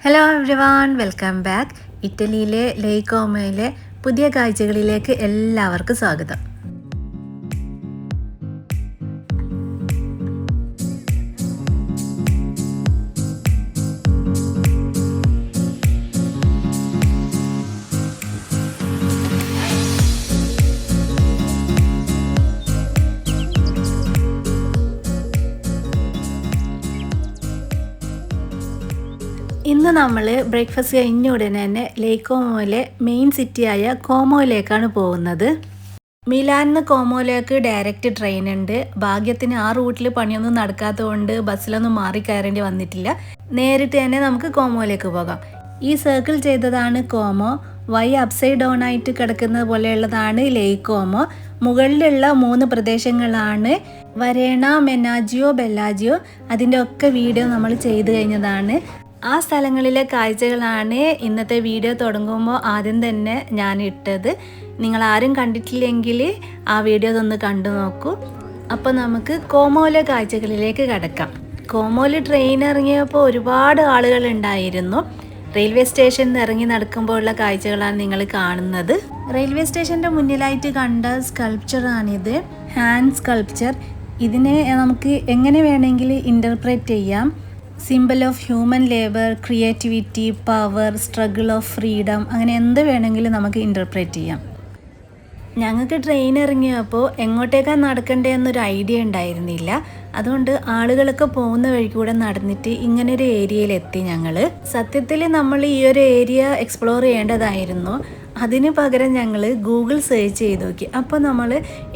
Hello everyone welcome back ഇറ്റലിയിലെ ലേക്കോമയിലെ പുതിയ കാഴ്ചകളിലേക്ക് എല്ലാവർക്കും സ്വാഗതം. ഇന്ന് നമ്മൾ ബ്രേക്ക്ഫാസ്റ്റ് കഴിഞ്ഞ ഉടനെ തന്നെ ലേക്കോമോയിലെ മെയിൻ സിറ്റിയായ കോമോയിലേക്കാണ് പോകുന്നത്. മിലാനിന്ന് കോമോയിലേക്ക് ഡയറക്റ്റ് ട്രെയിൻ ഉണ്ട്. ഭാഗ്യത്തിന് ആ റൂട്ടിൽ പണിയൊന്നും നടക്കാത്തതുകൊണ്ട് ബസ്സിലൊന്നും മാറി കയറേണ്ടി വന്നിട്ടില്ല. നേരിട്ട് തന്നെ നമുക്ക് കോമോയിലേക്ക് പോകാം. ഈ സർക്കിൾ ചെയ്തതാണ് കോമോ. വൈ അപ്സൈഡ് ഡൗൺ ആയിട്ട് കിടക്കുന്നത് പോലെയുള്ളതാണ് ലേക്കോമോ. മുകളിലുള്ള മൂന്ന് പ്രദേശങ്ങളാണ് വരേണ മെനാജിയോ ബെല്ലാജിയോ. അതിന്റെ ഒക്കെ വീഡിയോ നമ്മൾ ചെയ്തു കഴിഞ്ഞതാണ്. ആ സ്ഥലങ്ങളിലെ കാഴ്ചകളാണ് ഇന്നത്തെ വീഡിയോ തുടങ്ങുമ്പോൾ ആദ്യം തന്നെ ഞാൻ ഇട്ടത്. നിങ്ങൾ ആരും കണ്ടിട്ടില്ലെങ്കിൽ ആ വീഡിയോ ഒന്ന് കണ്ടു നോക്കൂ. അപ്പോൾ നമുക്ക് കോമോലെ കാഴ്ചകളിലേക്ക് കടക്കാം. കോമോൽ ട്രെയിൻ ഇറങ്ങിയപ്പോൾ ഒരുപാട് ആളുകൾ ഉണ്ടായിരുന്നു. റെയിൽവേ സ്റ്റേഷനിൽ ഇറങ്ങി നടക്കുമ്പോഴുള്ള കാഴ്ചകളാണ് നിങ്ങൾ കാണുന്നത്. റെയിൽവേ സ്റ്റേഷന്റെ മുന്നിലായിട്ട് കണ്ട സ്കൾപ്ചറാണിത് ഹാൻഡ് സ്കൾപ്ചർ ഇതിനെ നമുക്ക് എങ്ങനെ വേണമെങ്കിൽ ഇന്റർപ്രറ്റ് ചെയ്യാം? Simple of human labour creativity power struggle of freedom അങ്ങനെ എന്ത് വേണമെങ്കിലും നമുക്ക് ഇന്റർപ്രേറ്റ് ചെയ്യാം. ഞങ്ങൾക്ക് ട്രെയിൻ ഇറങ്ങിയപ്പോൾ എങ്ങോട്ടേക്കാണ് നടക്കണ്ടേ എന്നൊരു ഐഡിയ ഉണ്ടായിരുന്നില്ല. അതുകൊണ്ട് ആളുകളൊക്കെ പോകുന്ന വഴി കൂടെ നടന്നിട്ട് ഇങ്ങനൊരു ഏരിയയിലെത്തി ഞങ്ങൾ സത്യത്തിൽ നമ്മൾ ഈ ഒരു ഏരിയ എക്സ്പ്ലോർ ചെയ്യേണ്ടതായിരുന്നു. അതിന് പകരം ഞങ്ങൾ ഗൂഗിൾ സെർച്ച് ചെയ്ത് നോക്കി. അപ്പോൾ നമ്മൾ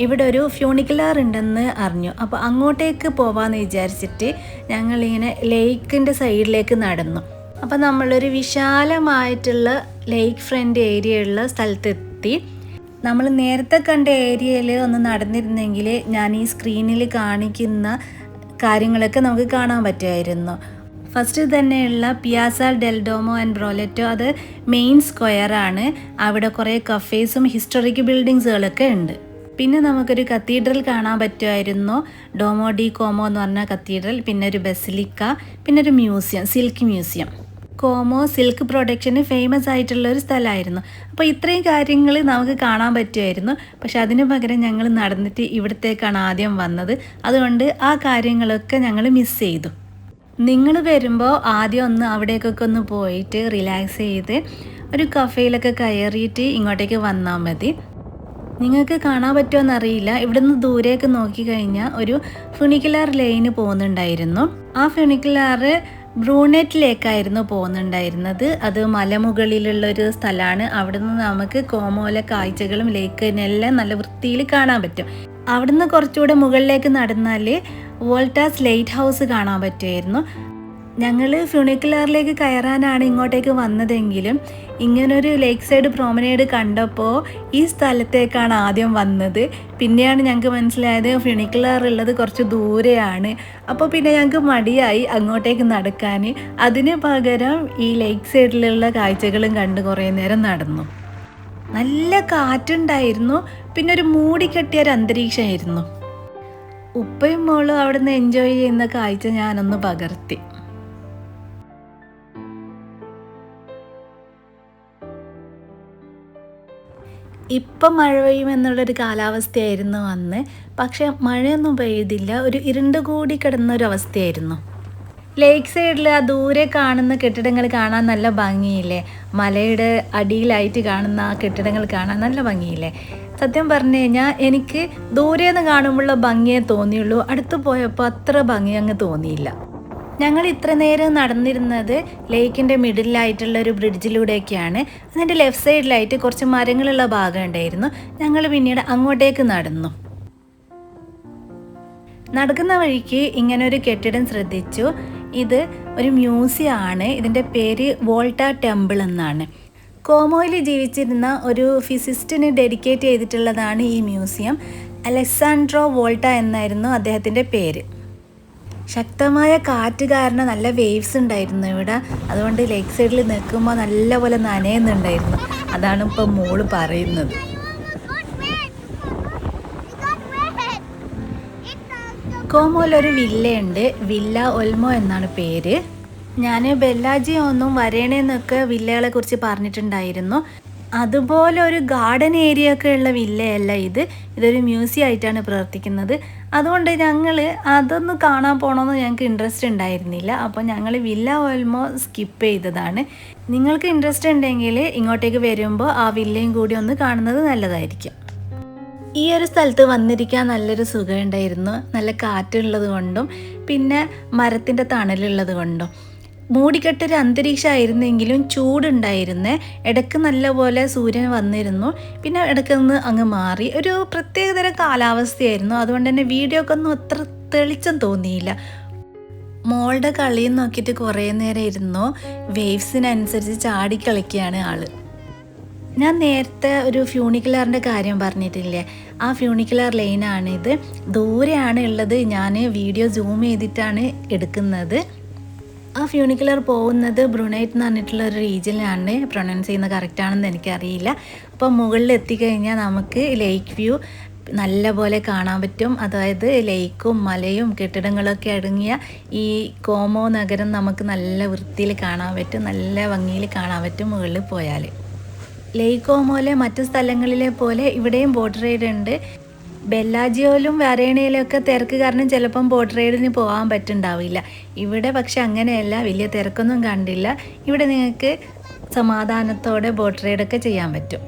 ഇവിടെ ഒരു ഫ്യൂണിക്കുലാർ ഉണ്ടെന്ന് അറിഞ്ഞു. അപ്പോൾ അങ്ങോട്ടേക്ക് പോവാമെന്ന് വിചാരിച്ചിട്ട് ഞങ്ങളിങ്ങനെ ലേക്കിന്റെ സൈഡിലേക്ക് നടന്നു. അപ്പോൾ നമ്മളൊരു വിശാലമായിട്ടുള്ള ലേക്ക് ഫ്രണ്ട് ഏരിയ ഉള്ള സ്ഥലത്തെത്തി. നമ്മൾ നേരത്തെ കണ്ട ഏരിയയിൽ ഒന്ന് നടന്നിരുന്നെങ്കിൽ ഞാൻ ഈ സ്ക്രീനിൽ കാണിക്കുന്ന കാര്യങ്ങളൊക്കെ നമുക്ക് കാണാൻ പറ്റുമായിരുന്നു. ഫസ്റ്റ് തന്നെയുള്ള പിയാസ ഡെൽഡോമോ ആൻഡ് ബ്രോലറ്റോ അത് മെയിൻ സ്ക്വയർ ആണ്. അവിടെ കുറേ കഫേസും ഹിസ്റ്റോറിക് ബിൽഡിങ്സുകളൊക്കെ ഉണ്ട്. പിന്നെ നമുക്കൊരു കത്തീഡ്രൽ കാണാൻ പറ്റുമായിരുന്നു. ഡോമോ ഡി കോമോ എന്ന് പറഞ്ഞ കത്തീഡ്രൽ പിന്നെ ഒരു ബസിലിക്ക പിന്നെ ഒരു museum silk museum Como silk production famous ആയിട്ടുള്ള ഒരു സ്ഥലമായിരുന്നു. അപ്പോൾ ഇത്രയും കാര്യങ്ങൾ നമുക്ക് കാണാൻ പറ്റുമായിരുന്നു. പക്ഷെ അതിന് പകരം ഞങ്ങൾ നടന്നിട്ട് ഇവിടത്തേക്കാണ് ആദ്യം വന്നത്. അതുകൊണ്ട് ആ കാര്യങ്ങളൊക്കെ ഞങ്ങൾ മിസ് ചെയ്തു. നിങ്ങൾ വരുമ്പോൾ ആദ്യം ഒന്ന് അവിടേക്കൊക്കെ ഒന്ന് പോയിട്ട് റിലാക്സ് ചെയ്ത് ഒരു കഫേയിലൊക്കെ കയറിയിട്ട് ഇങ്ങോട്ടേക്ക് വന്നാൽ മതി. നിങ്ങൾക്ക് കാണാൻ പറ്റുമോ ഇവിടെ നിന്ന് ദൂരേക്ക് നോക്കിക്കഴിഞ്ഞാൽ ഒരു ഫുണിക്കുലാർ ലൈന് പോകുന്നുണ്ടായിരുന്നു. ആ ഫുണിക്കുലാറ് ബ്രൂനെറ്റിലേക്കായിരുന്നു പോകുന്നുണ്ടായിരുന്നത്. അത് മലമുകളിലുള്ള ഒരു സ്ഥലമാണ് അവിടെ നിന്ന് നമുക്ക് കോമോല കാഴ്ചകളും ലേക്കിനെല്ലാം നല്ല വൃത്തിയിൽ കാണാൻ പറ്റും. അവിടുന്ന് കുറച്ചുകൂടെ മുകളിലേക്ക് നടന്നാൽ വോൾട്ടാസ് ലൈറ്റ് ഹൗസ് കാണാൻ പറ്റുമായിരുന്നു. ഞങ്ങൾ ഫ്യൂണിക്കുലാറിലേക്ക് കയറാനാണ് ഇങ്ങോട്ടേക്ക് വന്നതെങ്കിലും ഇങ്ങനൊരു ലേക്ക് സൈഡ് പ്രോമനേഡ് കണ്ടപ്പോൾ ഈ സ്ഥലത്തേക്കാണ് ആദ്യം വന്നത്. പിന്നെയാണ് ഞങ്ങൾക്ക് മനസ്സിലായത് ഫ്യൂണിക്കുലാർ ഉള്ളത് കുറച്ച് ദൂരെയാണ്. അപ്പോൾ പിന്നെ ഞങ്ങൾക്ക് മടിയായി അങ്ങോട്ടേക്ക് നടക്കാൻ അതിന് പകരം ഈ ലേക്ക് സൈഡിലുള്ള കാഴ്ചകളും കണ്ട് കുറേ നേരം നടന്നു. നല്ല കാറ്റുണ്ടായിരുന്നു. പിന്നെ ഒരു മൂടിക്കെട്ടിയ ഒരു അന്തരീക്ഷമായിരുന്നു. ഉപ്പയും മോളും അവിടുന്ന് എൻജോയ് ചെയ്യുന്ന കാഴ്ച ഞാനൊന്ന് പകർത്തി. ഇപ്പം മഴ പെയ്യുമെന്നുള്ളൊരു കാലാവസ്ഥയായിരുന്നു അന്ന്. പക്ഷേ മഴയൊന്നും പെയ്തില്ല. ഒരു ഇരുണ്ട് കൂടി കിടന്നൊരു അവസ്ഥയായിരുന്നു ലേക്ക് സൈഡിൽ ആ ദൂരെ കാണുന്ന കെട്ടിടങ്ങൾ കാണാൻ നല്ല ഭംഗിയില്ലേ? മലയുടെ അടിയിലായിട്ട് കാണുന്ന ആ കെട്ടിടങ്ങൾ കാണാൻ നല്ല ഭംഗിയില്ലേ? സത്യം പറഞ്ഞു കഴിഞ്ഞാൽ എനിക്ക് ദൂരെ നിന്ന് കാണുമ്പോഴുള്ള ഭംഗിയെ തോന്നിയുള്ളൂ. അടുത്ത് പോയപ്പോൾ അത്ര ഭംഗി അങ്ങ് തോന്നിയില്ല. ഞങ്ങൾ ഇത്ര നേരം നടന്നിരുന്നത് ലേക്കിന്റെ മിഡിലായിട്ടുള്ള ഒരു ബ്രിഡ്ജിലൂടെയൊക്കെയാണ് അതിന്റെ ലെഫ്റ്റ് സൈഡിലായിട്ട് കുറച്ച് മരങ്ങളുള്ള ഭാഗം ഉണ്ടായിരുന്നു. ഞങ്ങൾ പിന്നീട് അങ്ങോട്ടേക്ക് നടന്നു. നടക്കുന്ന വഴിക്ക് ഇങ്ങനൊരു കെട്ടിടം ശ്രദ്ധിച്ചു. ഇത് ഒരു മ്യൂസിയം ആണ് ഇതിന്റെ പേര് വോൾട്ട ടെമ്പിൾ എന്നാണ്. കോമോയിൽ ജീവിച്ചിരുന്ന ഒരു ഫിസിസ്റ്റിന് ഡെഡിക്കേറ്റ് ചെയ്തിട്ടുള്ളതാണ് ഈ മ്യൂസിയം. അലക്സാൻഡ്രോ വോൾട്ട എന്നായിരുന്നു അദ്ദേഹത്തിന്റെ പേര്. ശക്തമായ കാറ്റ് കാരണം നല്ല വേവ്സ് ഉണ്ടായിരുന്നു ഇവിടെ. അതുകൊണ്ട് ലേക്ക് സൈഡിൽ നിൽക്കുമ്പോൾ നല്ലപോലെ നനയുന്നുണ്ടായിരുന്നു. അതാണ് ഇപ്പം മോൾ പറയുന്നത്. കോമോയിൽ ഒരു വില്ലയുണ്ട്. വില്ല ഒൽമോ എന്നാണ് പേര്. ഞാൻ ബെല്ലാജി ഒന്നും വരേണേന്നൊക്കെ വില്ലകളെ കുറിച്ച് പറഞ്ഞിട്ടുണ്ടായിരുന്നു. അതുപോലെ ഒരു ഗാർഡൻ ഏരിയ ഒക്കെ ഉള്ള വില്ലയല്ല ഇത്. ഇതൊരു മ്യൂസിയം ആയിട്ടാണ് പ്രവർത്തിക്കുന്നത്. അതുകൊണ്ട് ഞങ്ങൾ അതൊന്ന് കാണാൻ പോകണമെന്ന് ഞങ്ങൾക്ക് ഇൻട്രസ്റ്റ് ഉണ്ടായിരുന്നില്ല. അപ്പോൾ ഞങ്ങൾ വില്ല ഓൽമോ സ്കിപ്പ് ചെയ്തതാണ്. നിങ്ങൾക്ക് ഇൻട്രസ്റ്റ് ഉണ്ടെങ്കിൽ ഇങ്ങോട്ടേക്ക് വരുമ്പോൾ ആ വില്ലയും കൂടി ഒന്ന് കാണുന്നത് നല്ലതായിരിക്കും. ഈ ഒരു സ്ഥലത്ത് വന്നിരിക്കാൻ നല്ലൊരു സുഖമുണ്ടായിരുന്നു. നല്ല കാറ്റുള്ളത് കൊണ്ടും പിന്നെ മരത്തിന്റെ തണലുള്ളത് കൊണ്ടും. മൂടിക്കെട്ടൊരു അന്തരീക്ഷമായിരുന്നെങ്കിലും ചൂടുണ്ടായിരുന്നേ. ഇടയ്ക്ക് നല്ലപോലെ സൂര്യൻ വന്നിരുന്നു. പിന്നെ ഇടയ്ക്ക് നിന്ന് അങ്ങ് മാറി. ഒരു പ്രത്യേകതരം കാലാവസ്ഥയായിരുന്നു. അതുകൊണ്ട് തന്നെ വീഡിയോ ഒക്കെ ഒന്നും അത്ര തെളിച്ചം തോന്നിയില്ല. മോളുടെ കളിയും നോക്കിയിട്ട് കുറേ നേരം ഇരുന്നു വേവ്സിനനുസരിച്ച് ചാടി കളിക്കുകയാണ് ആൾ. ഞാൻ നേരത്തെ ഒരു ഫ്യൂണിക്കുലറിന്റെ കാര്യം പറഞ്ഞിട്ടില്ലേ? ആ ഫ്യൂണിക്കുലർ ലൈനാണിത്. ദൂരെയാണ് ഉള്ളത്. ഞാൻ വീഡിയോ സൂം ചെയ്തിട്ടാണ് എടുക്കുന്നത്. ആ ഫ്യൂണിക്കുലർ പോകുന്നത് ബ്രുണൈറ്റ് എന്ന് പറഞ്ഞിട്ടുള്ള ഒരു റീജിയനിലാണ്. പ്രൊനൗൺസ് ചെയ്യുന്നത് കറക്റ്റാണെന്ന് എനിക്കറിയില്ല. അപ്പോൾ മുകളിൽ എത്തിക്കഴിഞ്ഞാൽ നമുക്ക് ലേക്ക് വ്യൂ നല്ല പോലെ കാണാൻ പറ്റും. അതായത് ലേക്കും മലയും കെട്ടിടങ്ങളൊക്കെ അടങ്ങിയ ഈ കോമോ നഗരം നമുക്ക് നല്ല വൃത്തിയിൽ കാണാൻ പറ്റും. നല്ല ഭംഗിയിൽ കാണാൻ പറ്റും മുകളിൽ പോയാൽ ലേക്കോമോലെ മറ്റു സ്ഥലങ്ങളിലെ പോലെ ഇവിടെയും ബോട്ട് റൈഡ് ഉണ്ട്. ബെല്ലാജിയോയിലും വരേണയിലൊക്കെ തിരക്ക് കാരണം ചിലപ്പം ബോട്ട് റൈഡിന് പോകാൻ പറ്റുണ്ടാവില്ല ഇവിടെ പക്ഷെ അങ്ങനെയല്ല വലിയ തിരക്കൊന്നും കണ്ടില്ല. ഇവിടെ നിങ്ങൾക്ക് സമാധാനത്തോടെ ബോട്ട് റൈഡൊക്കെ ചെയ്യാൻ പറ്റും.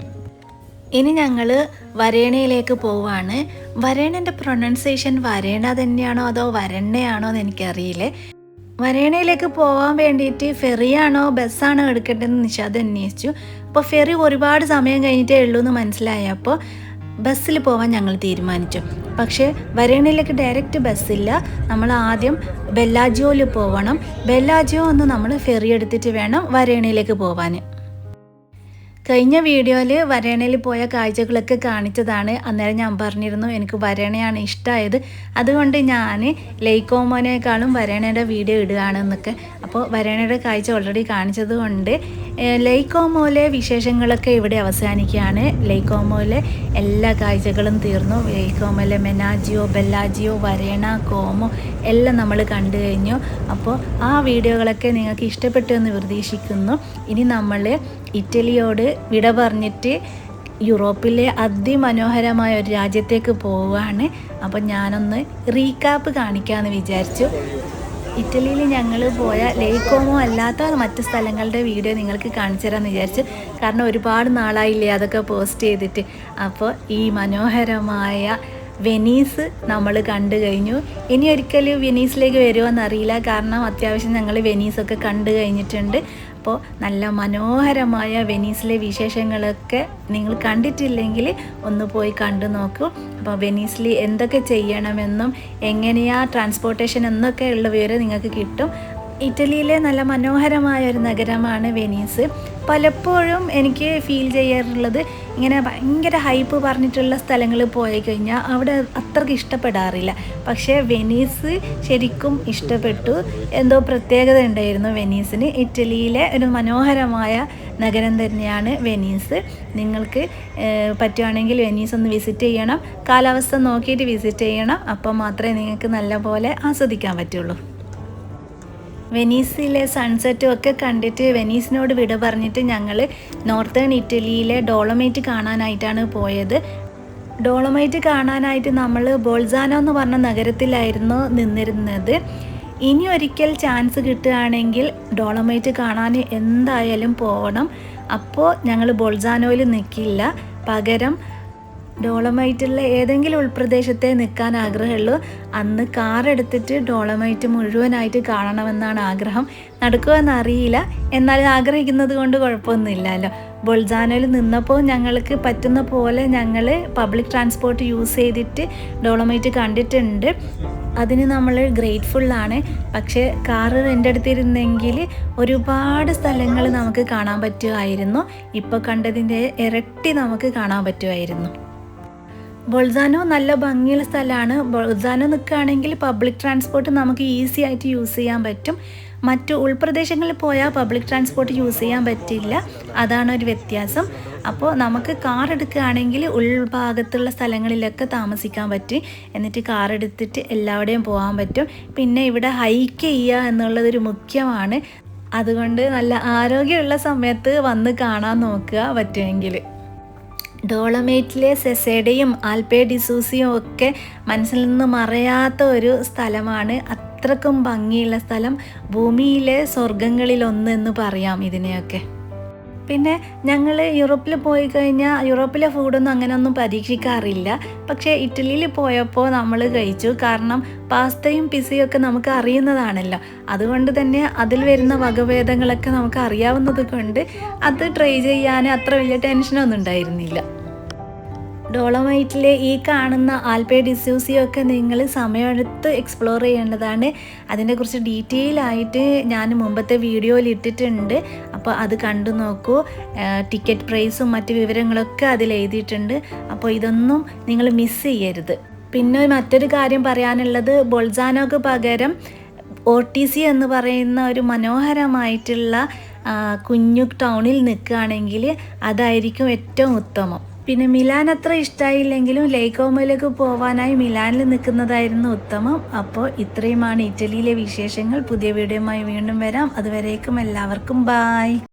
ഇനി ഞങ്ങൾ വരേണയിലേക്ക് പോവാണ്. വരേണന്റെ പ്രൊനൗൺസിയേഷൻ വരേണ തന്നെയാണോ അതോ വരണ്ണയാണോ എന്ന് എനിക്കറിയില്ലേ. വരേണയിലേക്ക് പോകാൻ വേണ്ടിയിട്ട് ഫെറിയാണോ ബസ്സാണോ എടുക്കേണ്ടതെന്ന് നിഷാദ് അന്വേഷിച്ചു. അപ്പോൾ ഫെറി ഒരുപാട് സമയം കഴിഞ്ഞിട്ടേ ഉള്ളൂ എന്ന് മനസ്സിലായപ്പോൾ ബസ്സിൽ പോകാൻ ഞങ്ങൾ തീരുമാനിച്ചു. പക്ഷേ വരേണയിലേക്ക് ഡയറക്റ്റ് ബസ്സില്ല. നമ്മൾ ആദ്യം ബെല്ലാജിയോയിൽ പോകണം ബെല്ലാജിയോ ഒന്ന് നമ്മൾ ഫെറി എടുത്തിട്ട് വേണം വരേണയിലേക്ക് പോകാൻ കഴിഞ്ഞ വീഡിയോയിൽ വരേണയിൽ പോയ കാഴ്ചകളൊക്കെ കാണിച്ചതാണ്. അന്നേരം ഞാൻ പറഞ്ഞിരുന്നു എനിക്ക് വരേണയാണ് ഇഷ്ടമായത് അതുകൊണ്ട് ഞാൻ ലൈക്കോമോനേക്കാളും വരേണയുടെ വീഡിയോ ഇടുകയാണെന്നൊക്കെ. അപ്പോൾ വരേണയുടെ കാഴ്ച ഓൾറെഡി കാണിച്ചത് കൊണ്ട് ലേക്കോമോലെ വിശേഷങ്ങളൊക്കെ ഇവിടെ അവസാനിക്കുകയാണ്. ലൈക്കോമോലെ എല്ലാ കാഴ്ചകളും തീർന്നു. ലൈക്കോമോലെ മെനാജിയോ ബെല്ലാജിയോ വരേണ കോമോ എല്ലാം നമ്മൾ കണ്ടു കഴിഞ്ഞു. അപ്പോൾ ആ വീഡിയോകളൊക്കെ നിങ്ങൾക്ക് ഇഷ്ടപ്പെട്ടു എന്ന് പ്രതീക്ഷിക്കുന്നു. ഇനി നമ്മൾ ഇറ്റലിയോട് വിട പറഞ്ഞിട്ട് യൂറോപ്പിലെ അതിമനോഹരമായ ഒരു രാജ്യത്തേക്ക് പോവുകയാണ്. അപ്പം ഞാനൊന്ന് റീക്യാപ്പ് കാണിക്കാമെന്ന് വിചാരിച്ചു. ഇറ്റലിയിൽ ഞങ്ങൾ പോയ ലേക്കോമോ അല്ലാത്ത മറ്റ് സ്ഥലങ്ങളുടെ വീഡിയോ നിങ്ങൾക്ക് കാണിച്ചു തരാമെന്ന് വിചാരിച്ചു. കാരണം ഒരുപാട് നാളായില്ലേ അതൊക്കെ പോസ്റ്റ് ചെയ്തിട്ട്. അപ്പോൾ ഈ മനോഹരമായ വെനീസ് നമ്മൾ കണ്ടു കഴിഞ്ഞു. ഇനി ഒരിക്കലും വെനീസിലേക്ക് വരുമോ എന്നറിയില്ല കാരണം അത്യാവശ്യം ഞങ്ങൾ വെനീസൊക്കെ കണ്ടു കഴിഞ്ഞിട്ടുണ്ട്. അപ്പോൾ നല്ല മനോഹരമായ വെനീസിലെ വിശേഷങ്ങളൊക്കെ നിങ്ങൾ കണ്ടിട്ടില്ലെങ്കിൽ ഒന്ന് പോയി കണ്ടു നോക്കൂ. അപ്പോൾ വെനീസിൽ എന്തൊക്കെ ചെയ്യണമെന്നും എങ്ങനെയാ ട്രാൻസ്പോർട്ടേഷൻ എന്നൊക്കെ ഉള്ള വിവരം നിങ്ങൾക്ക് കിട്ടും. ഇറ്റലിയിലെ നല്ല മനോഹരമായ ഒരു നഗരമാണ് വെനീസ്. പലപ്പോഴും എനിക്ക് ഫീൽ ചെയ്യാറുള്ളത് ഇങ്ങനെ ഭയങ്കര ഹൈപ്പ് പറഞ്ഞിട്ടുള്ള സ്ഥലങ്ങളിൽ പോയി കഴിഞ്ഞാൽ അവിടെ അത്രയ്ക്ക് ഇഷ്ടപ്പെടാറില്ല. പക്ഷേ വെനീസ് ശരിക്കും ഇഷ്ടപ്പെട്ടു. എന്തോ പ്രത്യേകത ഉണ്ടായിരുന്നു വെനീസിന്. ഇറ്റലിയിലെ ഒരു മനോഹരമായ നഗരം തന്നെയാണ് വെനീസ്. നിങ്ങൾക്ക് പറ്റുവാണെങ്കിൽ വെനീസ് ഒന്ന് വിസിറ്റ് ചെയ്യണം. കാലാവസ്ഥ നോക്കിയിട്ട് വിസിറ്റ് ചെയ്യണം. അപ്പം മാത്രമേ നിങ്ങൾക്ക് നല്ലപോലെ ആസ്വദിക്കാൻ പറ്റുള്ളൂ. വെനീസിലെ സൺസെറ്റും ഒക്കെ കണ്ടിട്ട് വെനീസിനോട് വിട പറഞ്ഞിട്ട് ഞങ്ങൾ നോർത്തേൺ ഇറ്റലിയിലെ ഡോളമൈറ്റ് കാണാനായിട്ടാണ് പോയത്. ഡോളമൈറ്റ് കാണാനായിട്ട് നമ്മൾ ബോൾസാനോ എന്ന് പറഞ്ഞ നഗരത്തിലായിരുന്നു നിന്നിരുന്നത്. ഇനി ഒരിക്കൽ ചാൻസ് കിട്ടുകയാണെങ്കിൽ ഡോളമൈറ്റ് കാണാൻ എന്തായാലും പോകണം അപ്പോൾ ഞങ്ങൾ ബോൾസാനോയിൽ നിൽക്കില്ല പകരം ഡോളമൈറ്റുള്ള ഏതെങ്കിലും ഉൾപ്രദേശത്തെ നിൽക്കാൻ ആഗ്രഹമുള്ളൂ. അന്ന് കാർ എടുത്തിട്ട് ഡോളമൈറ്റ് മുഴുവനായിട്ട് കാണണമെന്നാണ് ആഗ്രഹം. നടക്കുമെന്ന് അറിയില്ല. എന്നാലും ആഗ്രഹിക്കുന്നത് കൊണ്ട് കുഴപ്പമൊന്നുമില്ലല്ലോ. ബൊൾസാനോയിൽ നിന്നപ്പോൾ ഞങ്ങൾക്ക് പറ്റുന്ന പോലെ ഞങ്ങൾ പബ്ലിക് ട്രാൻസ്പോർട്ട് യൂസ് ചെയ്തിട്ട് ഡോളമൈറ്റ് കണ്ടിട്ടുണ്ട്. അതിന് നമ്മൾ ഗ്രേറ്റ്ഫുള്ളാണ് പക്ഷേ കാറ് എന്റെ അടുത്തിരുന്നെങ്കിൽ ഒരുപാട് സ്ഥലങ്ങൾ നമുക്ക് കാണാൻ പറ്റുമായിരുന്നു. ഇപ്പോൾ കണ്ടതിന്റെ ഇരട്ടി നമുക്ക് കാണാൻ പറ്റുമായിരുന്നു. ബൊൾസാനോ നല്ല ഭംഗിയുള്ള സ്ഥലമാണ്. ബൊൾസാനോ നിൽക്കുകയാണെങ്കിൽ പബ്ലിക് ട്രാൻസ്പോർട്ട് നമുക്ക് ഈസി ആയിട്ട് യൂസ് ചെയ്യാൻ പറ്റും. മറ്റു ഉൾപ്രദേശങ്ങളിൽ പോയാൽ പബ്ലിക് ട്രാൻസ്പോർട്ട് യൂസ് ചെയ്യാൻ പറ്റില്ല. അതാണ് ഒരു വ്യത്യാസം. അപ്പോൾ നമുക്ക് കാർ എടുക്കുകയാണെങ്കിൽ ഉൾഭാഗത്തുള്ള സ്ഥലങ്ങളിലൊക്കെ താമസിക്കാൻ പറ്റും. എന്നിട്ട് കാർ എടുത്തിട്ട് എല്ലാവിടെയും പോകാൻ പറ്റും. പിന്നെ ഇവിടെ ഹൈക്ക് ചെയ്യുക എന്നുള്ളതൊരു മുഖ്യമാണ്. അതുകൊണ്ട് നല്ല ആരോഗ്യമുള്ള സമയത്ത് വന്ന് കാണാൻ നോക്കുക പറ്റുമെങ്കിൽ. ഡോളമേറ്റിലെ സെസേഡയും ആൽപേ ഡിസൂസിയും ഒക്കെ മനസ്സിൽ നിന്ന് മറയാത്ത ഒരു സ്ഥലമാണ്. അത്രക്കും ഭംഗിയുള്ള സ്ഥലം. ഭൂമിയിലെ സ്വർഗങ്ങളിലൊന്ന് എന്ന് പറയാം ഇതിനെയൊക്കെ. പിന്നെ ഞങ്ങൾ യൂറോപ്പിൽ പോയി കഴിഞ്ഞാൽ യൂറോപ്പിലെ ഫുഡൊന്നും അങ്ങനെയൊന്നും പരീക്ഷിക്കാറില്ല. പക്ഷേ ഇറ്റലിയിൽ പോയപ്പോൾ നമ്മൾ കഴിച്ചു. കാരണം പാസ്തയും പിസയും ഒക്കെ നമുക്ക് അറിയുന്നതാണല്ലോ. അതുകൊണ്ട് തന്നെ അതിൽ വരുന്ന വകഭേദങ്ങളൊക്കെ നമുക്ക് അറിയാവുന്നത് കൊണ്ട് അത് ട്രൈ ചെയ്യാൻ അത്ര വലിയ ടെൻഷനൊന്നും ഉണ്ടായിരുന്നില്ല. ഡോളമൈറ്റിലെ ഈ കാണുന്ന ആൽപേ ഡിസ്യൂസിയൊക്കെ നിങ്ങൾ സമയമെടുത്ത് എക്സ്പ്ലോർ ചെയ്യേണ്ടതാണ്. അതിനെക്കുറിച്ച് ഡീറ്റെയിൽ ആയിട്ട് ഞാൻ മുമ്പത്തെ വീഡിയോയിൽ ഇട്ടിട്ടുണ്ട്. അപ്പോൾ അത് കണ്ടു നോക്കൂ. ടിക്കറ്റ് പ്രൈസും മറ്റ് വിവരങ്ങളൊക്കെ അതിൽ എഴുതിയിട്ടുണ്ട്. അപ്പോൾ ഇതൊന്നും നിങ്ങൾ മിസ് ചെയ്യരുത്. പിന്നെ മറ്റൊരു കാര്യം പറയാനുള്ളത് ബൊൾസാനോക്ക് പകരം ഒ ടി സി എന്ന് പറയുന്ന ഒരു മനോഹരമായിട്ടുള്ള കുഞ്ഞു ടൗണിൽ നിൽക്കുകയാണെങ്കിൽ അതായിരിക്കും ഏറ്റവും ഉത്തമം. പിന്നെ മിലാൻ അത്ര ഇഷ്ടമായില്ലെങ്കിലും ലേക്കോമയിലേക്ക് പോവാനായി മിലാനിൽ നിൽക്കുന്നതായിരുന്നു ഉത്തമം. അപ്പോൾ ഇത്രയുമാണ് ഇറ്റലിയിലെ വിശേഷങ്ങൾ. പുതിയ വീഡിയോയുമായി വീണ്ടും വരാം. അതുവരേക്കും എല്ലാവർക്കും ബായ്